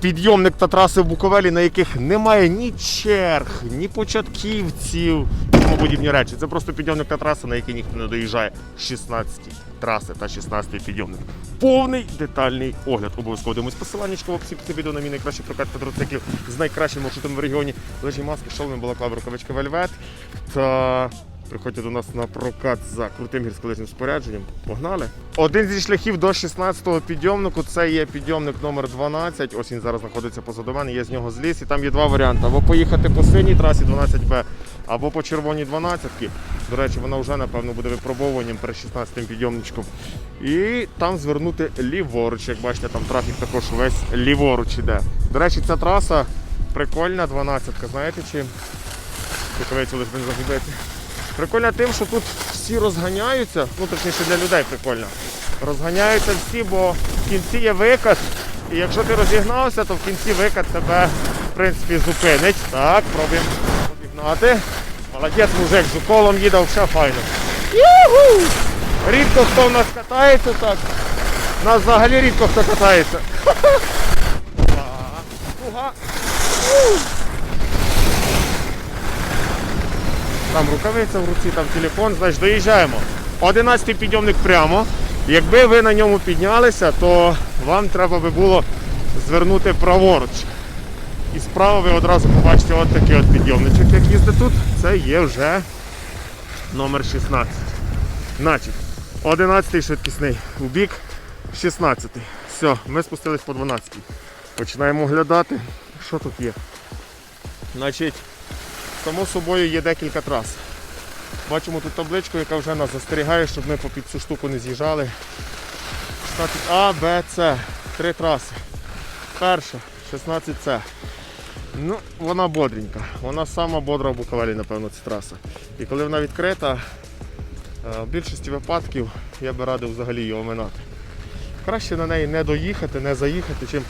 підйомник та траси в Буковелі, на яких немає ні черг, ні початківців і тому подібні речі. Це просто підйомник та траса, на який ніхто не доїжджає. 16 траси та 16 підйомник. Повний детальний огляд. Обов'язково дивимось посилання в описі під відео на мій найкращий прокат квадроциклів з найкращим маршрутом в регіоні. Лежі маски, шоломи, балаклава, рукавичка вельвет. Та приходьте до нас на прокат за крутим гірськолижним спорядженням. Погнали! Один зі шляхів до 16-го підйомнику це є підйомник номер 12. Ось він зараз знаходиться позаду мене. Я з нього зліз. І там є два варіанти: або поїхати по синій трасі 12Б, або по червоній 12 До речі, вона вже напевно буде випробовуванням перед 16-м підйомничком. І там звернути ліворуч. Як бачите, там трафік також весь ліворуч іде. До речі, ця траса прикольна, 12-ка. Знаєте чим? Рукавицю лише загубити. Прикольно тим, що тут всі розганяються, ну точніше для людей прикольно. Розганяються всі, бо в кінці є викат. І якщо ти розігнався, то в кінці викат тебе в принципі зупинить. Так, пробуємо обігнати. Молодець, мужик, з уколом їде, все файно. Юху! Рідко хто в нас катається так. У нас взагалі рідко хто катається. Так, Там рукавиця в руці, там телефон, значить доїжджаємо. 11 підйомник прямо. Якби ви на ньому піднялися, то вам треба би було звернути праворуч. І справа ви одразу побачите от такий от підйомничок, як їздить тут. Це є вже номер 16. Значить, 11-й швидкісний у бік, 16. Все, ми спустились по 12-й. Починаємо оглядати, що тут є. Значить, Само собою є декілька трас. Бачимо тут табличку, яка вже нас застерігає, щоб ми під цю штуку не з'їжджали. 16А, Б, С. Три траси. Перша, 16С. Ну, вона бодренька. Вона сама бодра в Буковелі, напевно, ця траса. І коли вона відкрита, е, в більшості випадків я би радив взагалі її оминати. Краще на неї не доїхати, не заїхати, чим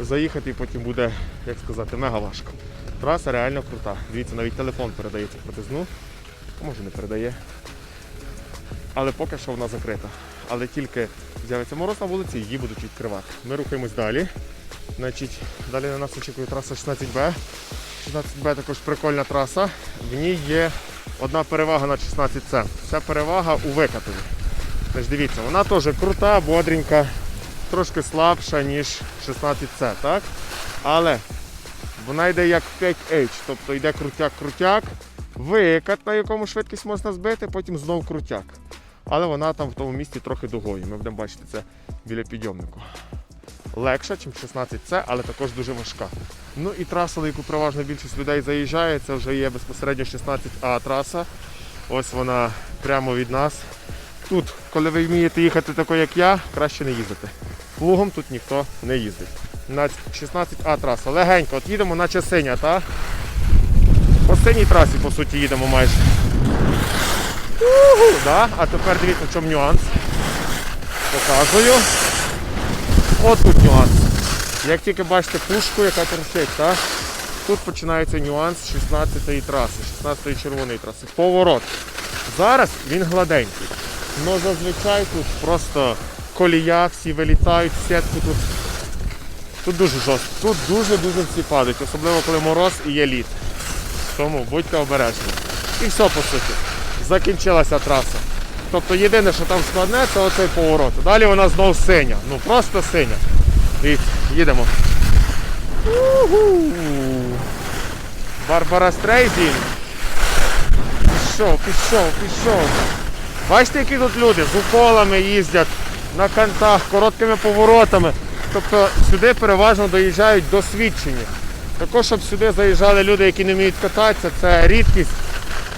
заїхати і потім буде, як сказати, мега важко. Траса реально крута. Дивіться, навіть телефон передається крутизну. А Може не передає. Але поки що вона закрита. Але тільки з'явиться мороз на вулиці, її будуть відкривати. Ми рухаємось далі. Значить, далі на нас очікує траса 16Б. 16Б також прикольна траса. В ній є одна перевага над 16С. Ця перевага у викатові. Тож дивіться, вона теж крута, бодренька, трошки слабша, ніж 16С, так? Але вона йде як 5H, тобто йде крутяк-крутяк, викат, на якому швидкість можна збити, потім знов крутяк. Але вона там в тому місці трохи дугою. Ми будемо бачити це біля підйомнику. Легша, ніж 16С, але також дуже важка. Ну і траса, на яку переважно більшість людей заїжджає, це вже є безпосередньо 16А траса. Ось вона прямо від нас. Тут, коли ви вмієте їхати такою, як я, краще не їздити. Плугом тут ніхто не їздить. На 16А траса. Легенько, от їдемо, наче синя, та? По синій трасі, по суті, їдемо майже. Угу, да? А тепер дивіться, в чому нюанс. Показую. От тут нюанс. Як тільки бачите пушку, яка торчить, так? тут починається нюанс 16-ї траси, 16-ї червоної траси. Поворот. Зараз він гладенький. але зазвичай тут просто колія, всі вилітають, сітку тут. Тут дуже жорстко. Тут дуже-дуже всі падають, особливо коли мороз і є лід. Тому будьте обережні. І все по суті. Закінчилася траса. Тобто єдине, що там складне, це оцей поворот. Далі вона знов синя. Ну просто синя. Дивіться, їдемо. Барбара Стрейзін. Пішов, пішов, пішов. Бачите, які тут люди з уколами їздять на кантах, короткими поворотами. Тобто сюди переважно доїжджають досвідчені. Також, щоб сюди заїжджали люди, які не вміють кататися, це рідкість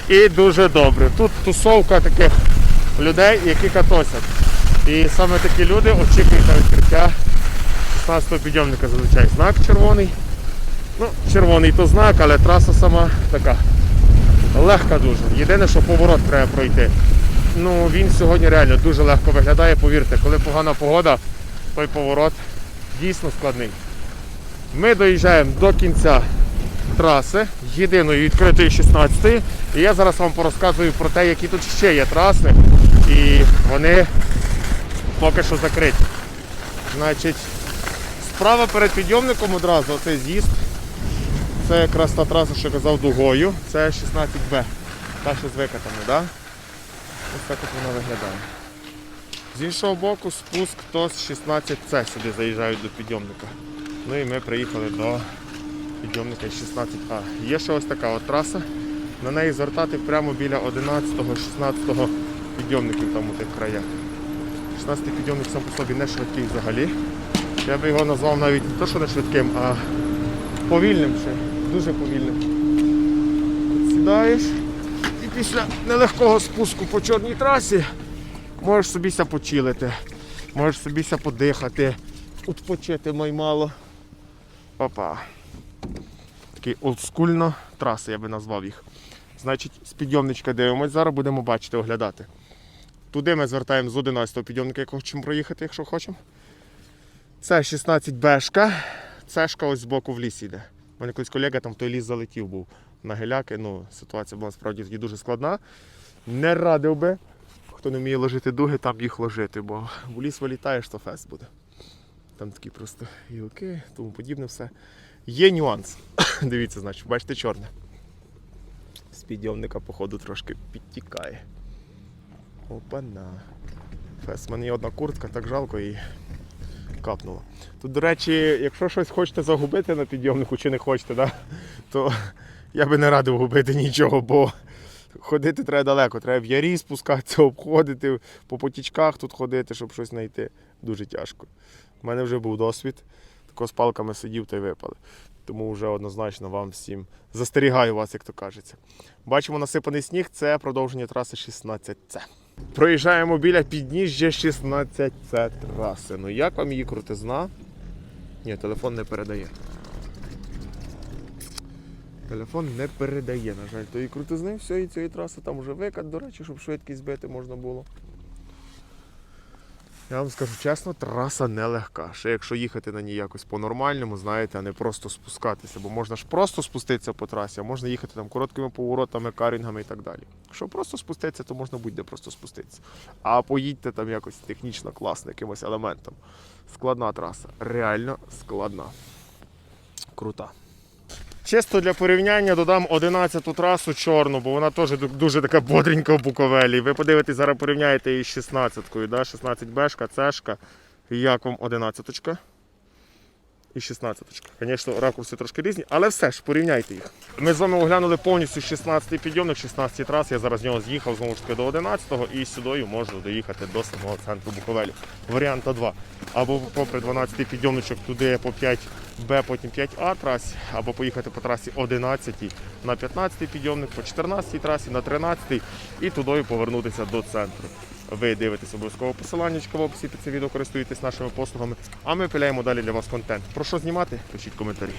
і дуже добре. Тут тусовка таких людей, які катосять. І саме такі люди очікують на відкриття 16-го підйомника зазвичай. Знак червоний. Ну, червоний то знак, але траса сама така. Легка дуже. Єдине, що поворот треба пройти. Ну, він сьогодні реально дуже легко виглядає, повірте, коли погана погода, той поворот дійсно складний. Ми доїжджаємо до кінця траси, єдиної відкритої 16-ї. І я зараз вам порозказую про те, які тут ще є траси. І вони поки що закриті. Значить, Справа перед підйомником одразу оцей з'їзд. Це якраз та траса, що я казав дугою. Це 16Б. Та що з викатами, да? Ось так от вона виглядає. З іншого боку спуск то з 16С сюди заїжджають до підйомника. Ну і ми приїхали до підйомника 16А. Є ще ось така от траса. На неї звертати прямо біля 11-16 підйомників там у тих краях. 16 підйомник сам по собі не швидкий взагалі. Я би його назвав навіть не то, що не швидким, а повільним ще. Дуже повільним. Сідаєш і після нелегкого спуску по чорній трасі можеш собіся почилити, можеш собіся подихати, відпочити маймало. Опа. Такий олдскульна траса, я би назвав їх. Значить, з підйомничка дивимось, зараз будемо бачити, оглядати. Туди ми звертаємо з 11-го підйомника, якого хочемо проїхати, якщо хочемо. Це 16 бешка. Цешка ось збоку в ліс йде. У мене колись колега там в той ліс залетів був на геляки. Ну, ситуація була справді дуже складна. Не радив би, хто не вміє ложити дуги, там їх ложити, бо в ліс вилітаєш, то фест буде. Там такі просто гілки, тому подібне все. Є нюанс. Дивіться, значить, бачите, чорне. З підйомника, походу, трошки підтікає. Опана. Фест, в мене є одна куртка, так жалко її капнуло. Тут, до речі, якщо щось хочете загубити на підйомнику чи не хочете, да, то я би не радив губити нічого, бо ходити треба далеко. Треба в ярі спускатися, обходити, по потічках тут ходити, щоб щось знайти. Дуже тяжко. У мене вже був досвід. Тако з палками сидів та й випали. Тому вже однозначно вам всім застерігаю вас, як то кажеться. Бачимо насипаний сніг, це продовження траси 16С. Проїжджаємо біля підніжжя 16С траси. Ну як вам її крутизна? Ні, телефон не передає. Телефон не передає, на жаль, тої крутизни всієї цієї траси. Там вже викат, до речі, щоб швидкість збити можна було. Я вам скажу чесно, траса нелегка. Ще якщо їхати на ній якось по-нормальному, знаєте, а не просто спускатися. Бо можна ж просто спуститися по трасі, а можна їхати там короткими поворотами, карінгами і так далі. Якщо просто спуститися, то можна будь-де просто спуститися. А поїдьте там якось технічно класно, якимось елементом. Складна траса. Реально складна. Крута. Чисто для порівняння додам 11-ту трасу чорну, бо вона теж дуже така бодренька в Буковелі. Ви подивитесь, зараз порівняєте її з 16-кою. Да? 16 бешка, цешка. Як вам 11-очка? І 16-очка. Звісно, ракурси трошки різні, але все ж порівняйте їх. Ми з вами оглянули повністю 16-й підйомник, 16 трас. Я зараз з нього з'їхав знову ж таки до 11-го і сюди можу доїхати до самого центру Буковелі. Варіанта 2. Або попри 12-й підйомничок туди по 5Б, потім 5А трасі, або поїхати по трасі 11 на 15-й підйомник, по 14-й трасі, на 13-й і туди повернутися до центру. Ви дивитесь обов'язково посилання в описі під це відео, користуєтесь нашими послугами. А ми пиляємо далі для вас контент. Про що знімати? Пишіть коментарі.